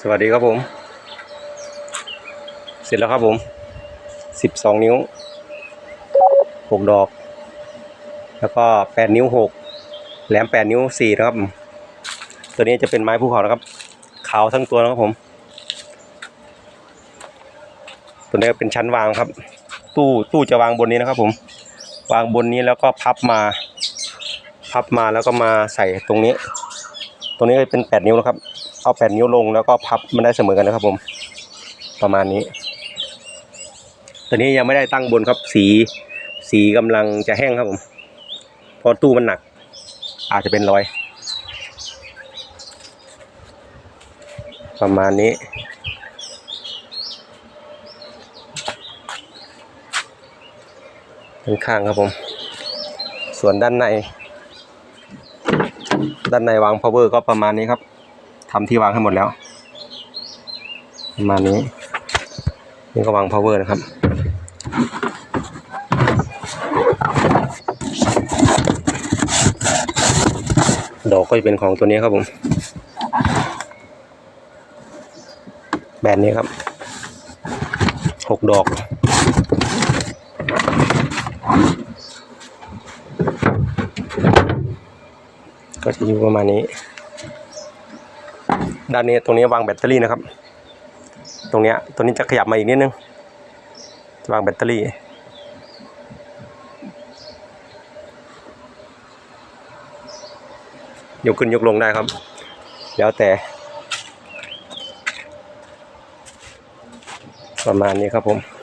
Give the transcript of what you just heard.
สวัสดีครับผม เสร็จแล้วครับผมสิบสองนิ้วหกดอก แล้วก็แปดนิ้วหกแหลมแปดนิ้วสี่นะครับ ตัวนี้จะเป็นไม้ภูเขานะครับ ขาวทั้งตัวนะครับผม ตัวนี้เป็นชั้นวางครับ ตู้ตู้จะวางบนนี้นะครับผม วางบนนี้แล้วก็พับมา พับมาแล้วก็มาใส่ตรงนี้ ตรงนี้เป็นแปดนิ้วนะครับ เอาแปดนิ้วลงแล้วก็พับมันได้เสมอกันนะครับ ผม ประมาณนี้ ตัวนี้ยังไม่ได้ตั้งบนครับสี สีกำลังจะแห้งครับผมพราะตู้มันหนัก อาจจะเป็นรอย ประมาณนี้ด้านข้างครับผม ส่วนด้านใน ด้านในวาง power ก็ประมาณนี้ครับ ทำที่วางให้หมดแล้วประมาณนี้ นี่ก็วาง power นะครับดอกก็จะเป็นของตัวนี้ครับผมแบรนด์นี้ครับหกดอก ก็จะอยู่ประมาณนี้ ด้านนี้ตรงนี้วางแบตเตอรี่นะครับ ตรงนี้ตัวนี้จะขยับมาอีกนิดนึงจะวางแบตเตอรี่ ยกขึ้นยกลงได้ครับ แล้วแต่ ประมาณนี้ครับผม